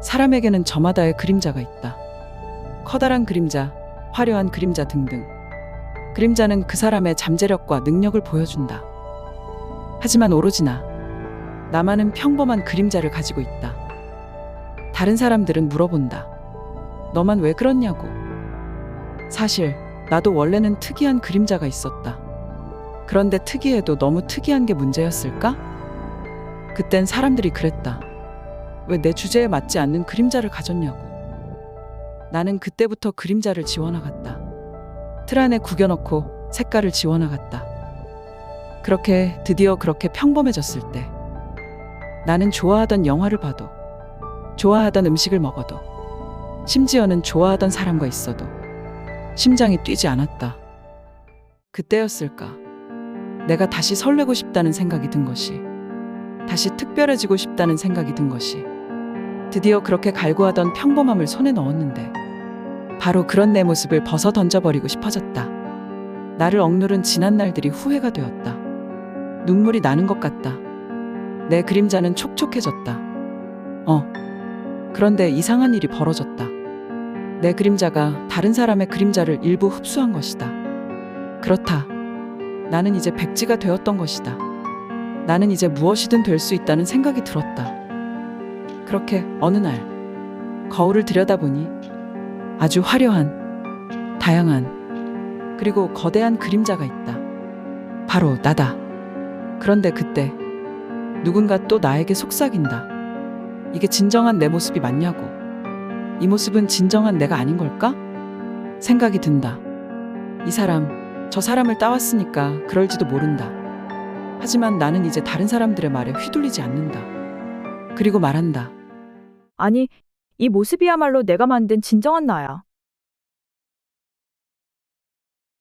사람에게는 저마다의 그림자가 있다. 커다란 그림자, 화려한 그림자 등등. 그림자는 그 사람의 잠재력과 능력을 보여준다. 하지만 오로지 나, 나만은 평범한 그림자를 가지고 있다. 다른 사람들은 물어본다. 너만 왜 그렇냐고. 사실, 나도 원래는 특이한 그림자가 있었다. 그런데 특이해도 너무 특이한 게 문제였을까? 그땐 사람들이 그랬다. 왜 내 주제에 맞지 않는 그림자를 가졌냐고. 나는 그때부터 그림자를 지워나갔다. 틀 안에 구겨넣고 색깔을 지워나갔다. 그렇게 드디어 그렇게 평범해졌을 때 나는 좋아하던 영화를 봐도 좋아하던 음식을 먹어도 심지어는 좋아하던 사람과 있어도 심장이 뛰지 않았다. 그때였을까? 내가 다시 설레고 싶다는 생각이 든 것이 다시 특별해지고 싶다는 생각이 든 것이 드디어 그렇게 갈구하던 평범함을 손에 넣었는데 바로 그런 내 모습을 벗어 던져버리고 싶어졌다. 나를 억누른 지난 날들이 후회가 되었다. 눈물이 나는 것 같다. 내 그림자는 촉촉해졌다. 어. 그런데 이상한 일이 벌어졌다. 내 그림자가 다른 사람의 그림자를 일부 흡수한 것이다. 그렇다. 나는 이제 백지가 되었던 것이다. 나는 이제 무엇이든 될 수 있다는 생각이 들었다. 그렇게 어느 날 거울을 들여다보니 아주 화려한, 다양한, 그리고 거대한 그림자가 있다. 바로 나다. 그런데 그때 누군가 또 나에게 속삭인다. 이게 진정한 내 모습이 맞냐고. 이 모습은 진정한 내가 아닌 걸까? 생각이 든다. 이 사람, 저 사람을 따왔으니까 그럴지도 모른다. 하지만 나는 이제 다른 사람들의 말에 휘둘리지 않는다. 그리고 말한다. 아니, 이 모습이야말로 내가 만든 진정한 나야.